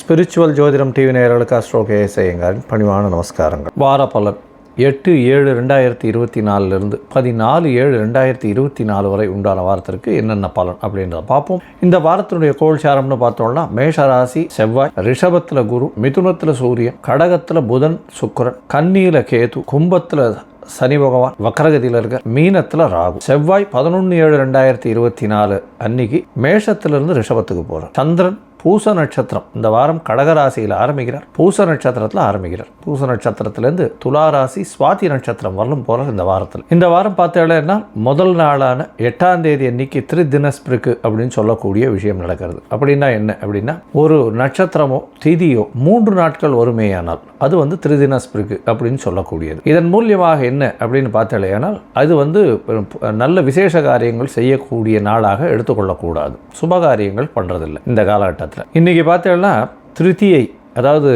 Spiritual ஜோதிடம் TV நேயர்களுக்கு astro கேஎஸ்ஐயங்காரின் பணிவான நமஸ்காரங்கள். வார பலன் எட்டு ஏழு ரெண்டாயிரத்தி இருபத்தி நாலுலேருந்து பதினாலு ஏழு ரெண்டாயிரத்தி இருபத்தி நாலு வரை உண்டான வாரத்திற்கு என்னென்ன பலன் அப்படின்றத பார்ப்போம். இந்த வாரத்தினுடைய கோல்சாரம்னு பார்த்தோம்னா மேஷராசி செவ்வாய் ரிஷபத்தில் குரு மிதுனத்தில் சூரியன் கடகத்தில் புதன் சுக்கரன் கன்னியில் கேது கும்பத்தில் சனி பகவான் வக்கரகதியில் இருக்க மீனத்தில் ராகு. செவ்வாய் பதினொன்று ஏழு ரெண்டாயிரத்தி இருபத்தி நாலு அன்னைக்கு மேஷத்திலிருந்து ரிஷபத்துக்கு போகிறார் சந்திரன் பூச நட்சத்திரம். இந்த வாரம் கடகராசியில் ஆரம்பிக்கிறார். பூச நட்சத்திரத்தில் ஆரம்பிக்கிறார். பூச நட்சத்திரத்திலேருந்து துலா ராசி சுவாதி நட்சத்திரம் வரலும் போகிறார் இந்த வாரத்தில். இந்த வாரம் பார்த்தீங்கன்னா முதல் நாளான எட்டாம் தேதி அன்னைக்கு திரு தினஸ்பிருக்கு அப்படின்னு சொல்லக்கூடிய விஷயம் நடக்கிறது. அப்படின்னா என்ன? அப்படின்னா ஒரு நட்சத்திரமோ திதியோ மூன்று நாட்கள் ஒருமையானால் அது வந்து திரிதினஸ்பிருக்கு அப்படின்னு சொல்லக்கூடியது. இதன் மூலியமாக என்ன? அப்படின்னு பார்த்தலையானால் அது வந்து நல்ல விசேஷ காரியங்கள் செய்யக்கூடிய நாளாக எடுத்துக்கொள்ளக்கூடாது. சுபகாரியங்கள் பண்ணுறதில்லை இந்த காலகட்டத்தில். இன்றைக்கி பார்த்தீங்கன்னா திருத்தியை அதாவது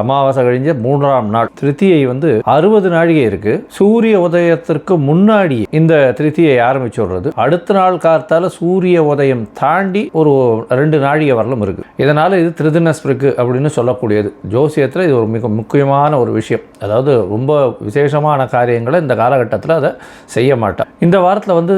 அமாவாசை கழிஞ்ச மூன்றாம் நாள் திருத்தியை வந்து அறுபது நாழிகை இருக்கு. சூரிய உதயத்திற்கு முன்னாடி இந்த திருத்தியை ஆரம்பிச்சு விடுறது. அடுத்த நாள் கார்த்தால சூரிய உதயம் தாண்டி ஒரு ரெண்டு நாழிகை வரலும் இருக்கு. இதனால இது திருதினஸ்பிருக்கு அப்படின்னு சொல்லக்கூடியது. ஜோசியத்தில் இது ஒரு மிக முக்கியமான ஒரு விஷயம். அதாவது ரொம்ப விசேஷமான காரியங்களை இந்த காலகட்டத்தில் அதை செய்ய மாட்டான் இந்த வாரத்தில் வந்து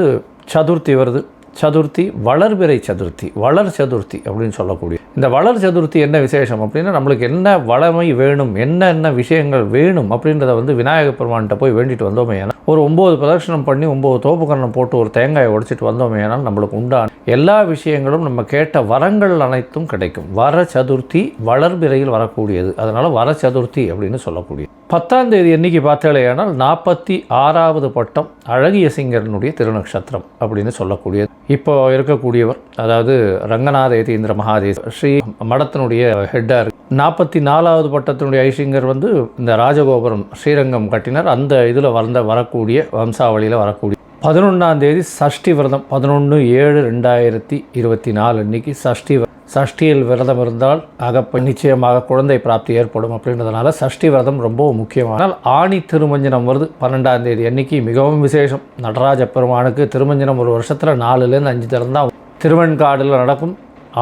சதுர்த்தி வருது. சதுர்த்தி வளர்பிறை சதுர்த்தி வளர் சதுர்த்தி அப்படின்னு சொல்லக்கூடிய. இந்த வளர் சதுர்த்தி என்ன விசேஷம் அப்படின்னா நம்மளுக்கு என்ன வளமை வேணும் என்னென்ன விஷயங்கள் வேணும் அப்படின்றத வந்து விநாயக பெருமான்கிட்ட போய் வேண்டிட்டு வந்தோமே ஏன்னா ஒரு ஒம்பது பிரதட்சணம் பண்ணி ஒம்பது தோப்புக்கரணம் போட்டு ஒரு தேங்காயை உடைச்சிட்டு வந்தோமே ஏனால் நம்மளுக்கு உண்டான எல்லா விஷயங்களும் நம்ம கேட்ட வரங்கள் அனைத்தும் கிடைக்கும். வர சதுர்த்தி வளர்பிறையில் வரக்கூடியது. அதனால் வர சதுர்த்தி அப்படின்னு சொல்லக்கூடியது பத்தாம் தேதி என்னைக்கு பார்த்தாலேயானால் நாற்பத்தி ஆறாவது பட்டம் அழகிய சிங்கரனுடைய திருநக்ஷத்திரம் அப்படின்னு சொல்லக்கூடியது. இப்போ இருக்கக்கூடியவர் அதாவது ரங்கநாத யதீந்திர மகாதேவ் ஸ்ரீ மடத்தினுடைய ஹெட்டார் நாற்பத்தி நாலாவது பட்டத்தினுடைய ஐசிங்கர் வந்து இந்த ராஜகோபுரம் ஸ்ரீரங்கம் கட்டினார். அந்த இதில் வந்த வரக்கூடிய வம்சாவளியில் வரக்கூடிய பதினொன்றாம் தேதி சஷ்டி விரதம் பதினொன்று ஏழு ரெண்டாயிரத்தி இருபத்தி நாலு அன்னைக்கு சஷ்டி சஷ்டியில் விரதம் இருந்தால் அகப்ப நிச்சயமாக குழந்தை பிராப்தி ஏற்படும் அப்படின்றதுனால சஷ்டி விரதம் ரொம்ப முக்கியமானால் ஆணி திருமஞ்சனம் வருது பன்னெண்டாம் தேதி அன்னைக்கு மிகவும் விசேஷம். நடராஜ பெருமானுக்கு திருமஞ்சனம் ஒரு வருஷத்தில் நாலுலேருந்து அஞ்சு திறந்தால் திருவெண்காடில் நடக்கும்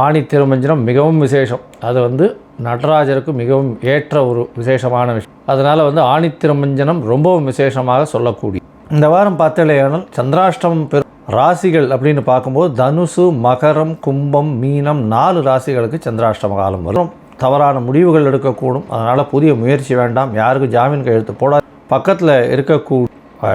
ஆணி திருமஞ்சனம் மிகவும் விசேஷம். அது வந்து நடராஜருக்கு மிகவும் ஏற்ற ஒரு விசேஷமான விஷயம். அதனால் வந்து ஆணி திருமஞ்சனம் ரொம்பவும் விசேஷமாக சொல்லக்கூடிய இந்த வாரம் பார்த்தலையானால் சந்திராஷ்டமம் பெரு ராசிகள் அப்படின்னு பார்க்கும்போது தனுசு மகரம் கும்பம் மீனம் நாலு ராசிகளுக்கு சந்திராஷ்டம காலம் வரும். தவறான முடிவுகள் எடுக்கக்கூடும். அதனால் புதிய முயற்சி வேண்டாம். யாருக்கும் ஜாமீன் கையெழுத்து போடாது. பக்கத்தில் இருக்கக்கூடிய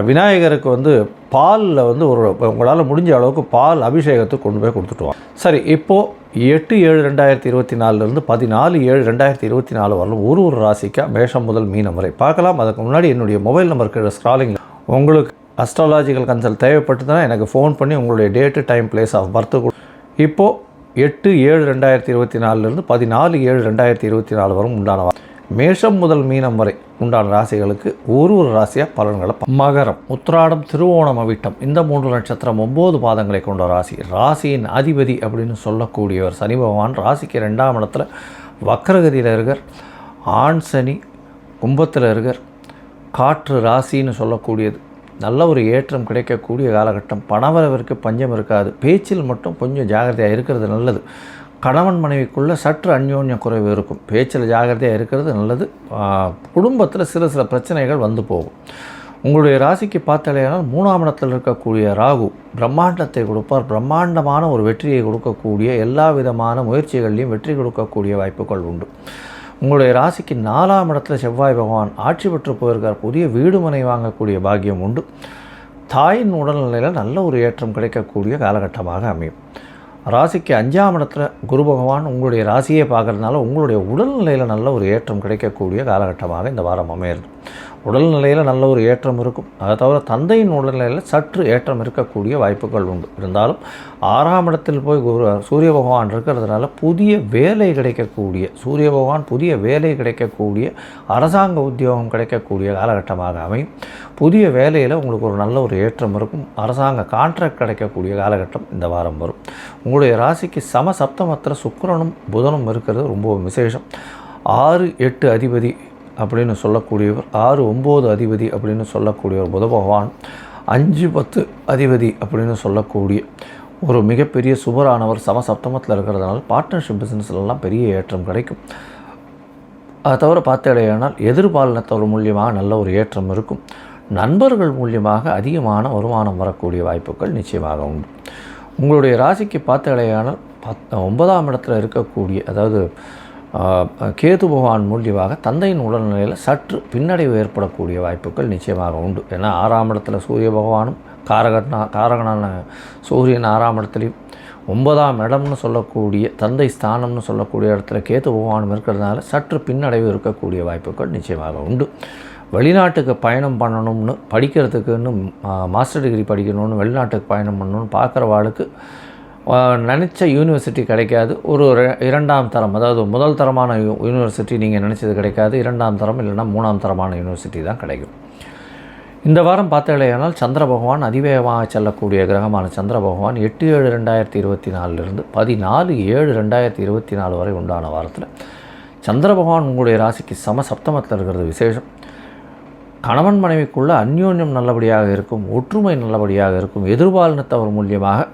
விநாயகருக்கு வந்து பாலில் வந்து ஒரு உங்களால் முடிஞ்ச அளவுக்கு பால் அபிஷேகத்துக்கு கொண்டு போய் கொடுத்துட்டுவாங்க. சரி இப்போது எட்டு ஏழு ரெண்டாயிரத்தி இருபத்தி நாலுலேருந்து பதினாலு ஏழு ரெண்டாயிரத்தி இருபத்தி நாலு வரலும் ஒரு ஒரு ராசிக்கா மேஷம் முதல் மீனம் வரை. பார்க்கலாம். அதுக்கு முன்னாடி என்னுடைய மொபைல் நம்பருக்கு ஸ்க்ராலிங் உங்களுக்கு அஸ்ட்ராலாஜிக்கல் கன்சல்ட் தேவைப்பட்டுதுன்னா எனக்கு ஃபோன் பண்ணி உங்களுடைய date time place of birth இப்போது எட்டு ஏழு ரெண்டாயிரத்தி இருபத்தி நாலுலேருந்து பதினாலு ஏழு ரெண்டாயிரத்தி இருபத்தி நாலு வரும் உண்டான மேஷம் முதல் மீனம் வரை உண்டான ராசிகளுக்கு ஒரு ஒரு ராசியாக பலன்களை மகரம் உத்திராடம் திருவோணம் அவிட்டம் இந்த மூன்று நட்சத்திரம் ஒம்பது பாதங்களை கொண்ட ராசி. ராசியின் அதிபதி அப்படின்னு சொல்லக்கூடியவர் சனி பகவான் ராசிக்கு ரெண்டாம் இடத்துல வக்ரகதியில் இருக்கார். ஆண் சனி கும்பத்தில் இருக்கார். காற்று ராசின்னு சொல்லக்கூடியது. நல்ல ஒரு ஏற்றம் கிடைக்கக்கூடிய காலகட்டம். பணவரவிற்கு பஞ்சம் இருக்காது. பேச்சில் மட்டும் கொஞ்சம் ஜாகிரதையாக இருக்கிறது நல்லது. கணவன் மனைவிக்குள்ளே சற்று அந்யோன்ய குறைவு இருக்கும். பேச்சில் ஜாகிரதையாக இருக்கிறது நல்லது. குடும்பத்தில் சில சில பிரச்சனைகள் வந்து போகும். உங்களுடைய ராசிக்கு பார்த்தாலேயானால் மூணாம் இடத்தில் இருக்கக்கூடிய ராகு பிரம்மாண்டத்தை கொடுப்பார். பிரம்மாண்டமான ஒரு வெற்றியை கொடுக்கக்கூடிய எல்லா விதமான முயற்சிகள்லையும் வெற்றி கொடுக்கக்கூடிய வாய்ப்புகள் உண்டு. உங்களுடைய ராசிக்கு நாலாம் இடத்துல செவ்வாய் பகவான் ஆட்சி பெற்று போயிருக்கார். புதிய வீடு மனை வாங்கக்கூடிய பாக்கியம் உண்டு. தாயின் உடல்நிலையில் நல்ல ஒரு ஏற்றம் கிடைக்கக்கூடிய காலகட்டமாக அமையும். ராசிக்கு அஞ்சாம் இடத்துல குரு பகவான் உங்களுடைய ராசியை பார்க்கறதுனால உங்களுடைய உடல்நிலையில் நல்ல ஒரு ஏற்றம் கிடைக்கக்கூடிய காலகட்டமாக இந்த வாரம் அமையிறது. உடல்நிலையில் நல்ல ஒரு ஏற்றம் இருக்கும். அதை தவிர தந்தையின் உடல்நிலையில் சற்று ஏற்றம் இருக்கக்கூடிய வாய்ப்புகள் உண்டு. இருந்தாலும் ஆறாம் இடத்தில் போய் குரு சூரிய பகவான் இருக்கிறதுனால புதிய வேலை கிடைக்கக்கூடிய சூரிய பகவான் புதிய வேலை கிடைக்கக்கூடிய அரசாங்க உத்தியோகம் கிடைக்கக்கூடிய காலகட்டமாக அமையும். புதிய வேலையில் உங்களுக்கு ஒரு நல்ல ஒரு ஏற்றம் இருக்கும். அரசாங்க கான்ட்ராக்ட் கிடைக்கக்கூடிய காலகட்டம் இந்த வாரம் வரும். உங்களுடைய ராசிக்கு சம சப்தமத்தில் சுக்கரனும் புதனும் இருக்கிறது ரொம்ப விசேஷம். ஆறு எட்டு அதிபதி அப்படின்னு சொல்லக்கூடியவர் ஆறு ஒம்பது அதிபதி அப்படின்னு சொல்லக்கூடியவர் புத பகவான். அஞ்சு பத்து அதிபதி அப்படின்னு சொல்லக்கூடிய ஒரு மிகப்பெரிய சுபரானவர் சமசப்தமத்தில் இருக்கிறதுனால பார்ட்னர்ஷிப் பிஸ்னஸ்லலாம் பெரிய ஏற்றம் கிடைக்கும். அதை தவிர பார்த்தடையானால் எதிர்பாலினத்தவர் மூலியமாக நல்ல ஒரு ஏற்றம் இருக்கும். நண்பர்கள் மூலியமாக அதிகமான வருமானம் வரக்கூடிய வாய்ப்புகள் நிச்சயமாக உண்டு. உங்களுடைய ராசிக்கு பார்த்தடையானால் பத் ஒன்பதாம் இடத்துல இருக்கக்கூடிய அதாவது கேது பகவான் மூலியமாக தந்தையின் உடல்நிலையில் சற்று பின்னடைவு ஏற்படக்கூடிய வாய்ப்புகள் நிச்சயமாக உண்டு. ஏன்னா ஆறாம் இடத்துல சூரிய பகவானும் காரகனா காரகனான சூரியன் ஆறாம் இடத்துலையும் ஒன்பதாம் இடம்னு சொல்லக்கூடிய தந்தை ஸ்தானம்னு சொல்லக்கூடிய இடத்துல கேத்து பகவானும் இருக்கிறதுனால சற்று பின்னடைவு இருக்கக்கூடிய வாய்ப்புகள் நிச்சயமாக உண்டு. வெளிநாட்டுக்கு பயணம் பண்ணணும்னு படிக்கிறதுக்குன்னு மாஸ்டர் டிகிரி படிக்கணும்னு வெளிநாட்டுக்கு பயணம் பண்ணணும்னு பார்க்குற பார்க்குறவாளுக்கு நினச்ச யூனிவர்சிட்டி கிடைக்காது. ஒரு இரண்டாம் தரம் அதாவது முதல் தரமான யூ- யூனிவர்சிட்டி நீங்கள் நினச்சது கிடைக்காது. இரண்டாம் தரம் இல்லைன்னா மூணாம் தரமான யூனிவர்சிட்டி தான் கிடைக்கும். இந்த வாரம் பார்த்தீங்களேனால் சந்திர பகவான் அதிவேகமாக செல்லக்கூடிய கிரகமான சந்திர பகவான் எட்டு ஏழு ரெண்டாயிரத்தி இருபத்தி நாலுலேருந்து பதினாலு ஏழு ரெண்டாயிரத்தி இருபத்தி நாலு வரை உண்டான வாரத்தில் சந்திர பகவான் உங்களுடைய ராசிக்கு சம சப்தமத்தில் இருக்கிறது விசேஷம். கணவன் மனைவிக்குள்ள அந்யோன்யம் நல்லபடியாக இருக்கும் ஒற்றுமை நல்லபடியாக இருக்கும் எதிர்பாலினத்தவர் மூலியமாக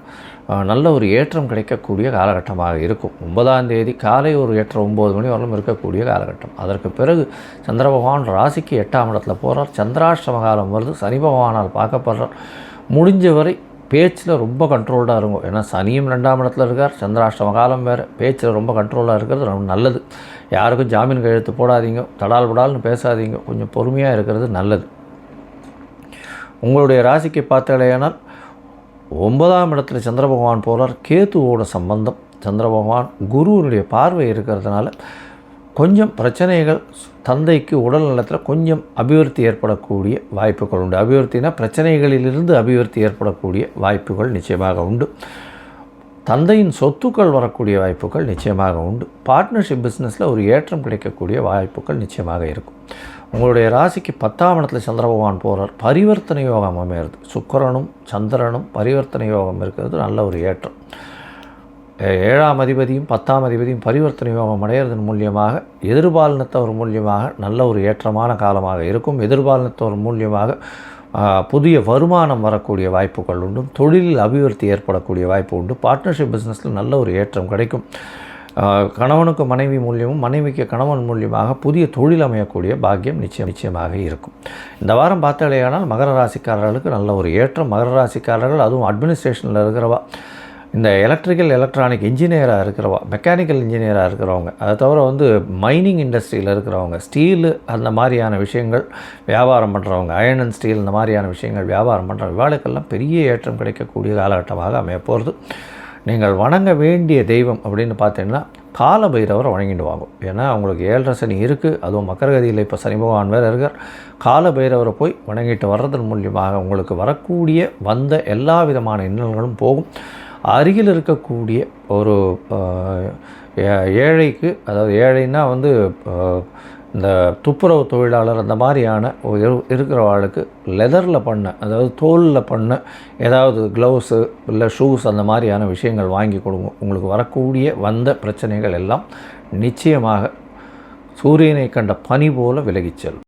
நல்ல ஒரு ஏற்றம் கிடைக்கக்கூடிய காலகட்டமாக இருக்கும். ஒன்பதாம் தேதி காலை ஒரு ஏற்றம் ஒம்பது மணி வரலும் இருக்கக்கூடிய காலகட்டம். அதற்கு பிறகு சந்திர பகவான் ராசிக்கு எட்டாம் இடத்துல போகிறார் சந்திராஷ்டம காலம் வருது. சனி பகவானால் பார்க்கப்படுறார். முடிஞ்ச வரை பேச்சில் ரொம்ப கண்ட்ரோல்டாக இருக்கும் ஏன்னா சனியும் ரெண்டாம் இடத்துல இருக்கார். சந்திராஷ்டம காலம் வேறு. பேச்சில் ரொம்ப கண்ட்ரோலாக இருக்கிறது. ரொம்ப நல்லது. யாருக்கும் ஜாமீன் கையெழுத்து போடாதீங்க. தடால் படால்னு பேசாதீங்க. கொஞ்சம் பொறுமையாக இருக்கிறது நல்லது. உங்களுடைய ராசிக்கு பார்த்தாலேயானால் ஒன்பதாம் இடத்துல சந்திர பகவான் போகிறார் கேத்துவோட சம்பந்தம். சந்திர பகவான் குருவினுடைய பார்வை இருக்கிறதுனால கொஞ்சம் பிரச்சனைகள் தந்தைக்கு உடல் நலத்தில் கொஞ்சம் அபிவிருத்தி ஏற்படக்கூடிய வாய்ப்புகள் உண்டு. அபிவிருத்தினா பிரச்சனைகளிலிருந்து அபிவிருத்தி ஏற்படக்கூடிய வாய்ப்புகள் நிச்சயமாக உண்டு. தந்தையின் சொத்துக்கள் வரக்கூடிய வாய்ப்புகள் நிச்சயமாக உண்டு. பார்ட்னர்ஷிப் பிஸ்னஸில் ஒரு ஏற்றம் கிடைக்கக்கூடிய வாய்ப்புகள் நிச்சயமாக இருக்கும். உங்களுடைய ராசிக்கு பத்தாம் இடத்துல சந்திர பகவான் போகிறார் பரிவர்த்தனை யோகம் அமையிறது. சுக்கரனும் சந்திரனும் பரிவர்த்தனை யோகம் இருக்கிறது நல்ல ஒரு ஏற்றம். ஏழாம் அதிபதியும் பத்தாம் அதிபதியும் பரிவர்த்தனை யோகம் அடையிறதன் மூலியமாக எதிர்பாலினத்தவர் மூலியமாக நல்ல ஒரு ஏற்றமான காலமாக இருக்கும். எதிர்பாலினத்தவர் மூலியமாக புதிய வருமானம் வரக்கூடிய வாய்ப்புகள் உண்டு. தொழிலில் அபிவிருத்தி ஏற்படக்கூடிய வாய்ப்பு உண்டு. பார்ட்னர்ஷிப் பிஸ்னஸில் நல்ல ஒரு ஏற்றம் கிடைக்கும். கணவனுக்கு மனைவி மூலியமும் மனைவிக்கு கணவன் மூலியமாக புதிய தொழில் அமையக்கூடிய பாக்கியம் நிச்சயம் நிச்சயமாக இருக்கும். இந்த வாரம் பார்த்தாலேயானால் மகர ராசிக்காரர்களுக்கு நல்ல ஒரு ஏற்றம். மகர ராசிக்காரர்கள் அதுவும் அட்மினிஸ்ட்ரேஷனில் இருக்கிறவா. இந்த எலக்ட்ரிக்கல் எலக்ட்ரானிக் இன்ஜினியராக இருக்கிறவா மெக்கானிக்கல் இன்ஜினியராக இருக்கிறவங்க அதை தவிர வந்து மைனிங் இண்டஸ்ட்ரியில் இருக்கிறவங்க ஸ்டீலு அந்த மாதிரியான விஷயங்கள் வியாபாரம் பண்ணுறவங்க அயன் அண்ட் ஸ்டீல் இந்த மாதிரியான விஷயங்கள் வியாபாரம் பண்ணுறவங்க இவாளுக்கெல்லாம் பெரிய ஏற்றம் கிடைக்கக்கூடிய காலகட்டமாக அமையப்போகிறது நீங்கள் வணங்க வேண்டிய தெய்வம் அப்படின்னு பார்த்தீங்கன்னா கால பைரவரை வணங்கிட்டு வாங்கும் ஏன்னா அவங்களுக்கு ஏழரை சனி இருக்குது அதுவும் மக்கரகதியில் இப்போ சனி பகவான் வேறு இருக்கார். கால பைரவரை போய் வணங்கிட்டு வர்றதன் மூலியமாக உங்களுக்கு வரக்கூடிய வந்த எல்லா விதமான இன்னல்களும் போகும். அருகில் இருக்கக்கூடிய ஒரு ஏழைக்கு அதாவது ஏழைன்னா வந்து இந்த துப்புரவு தொழிலாளர் அந்த மாதிரியான இருக்கிற ஆளுக்கு லெதரில் பண்ண அதாவது தோலில் பண்ண ஏதாவது க்ளவுஸு இல்லை ஷூஸ் அந்த மாதிரியான விஷயங்கள் வாங்கி கொடுங்க. உங்களுக்கு வரக்கூடிய வந்த பிரச்சனைகள் எல்லாம் நிச்சயமாக சூரியனை கண்ட பனி போல விலகிச் செல்லும்.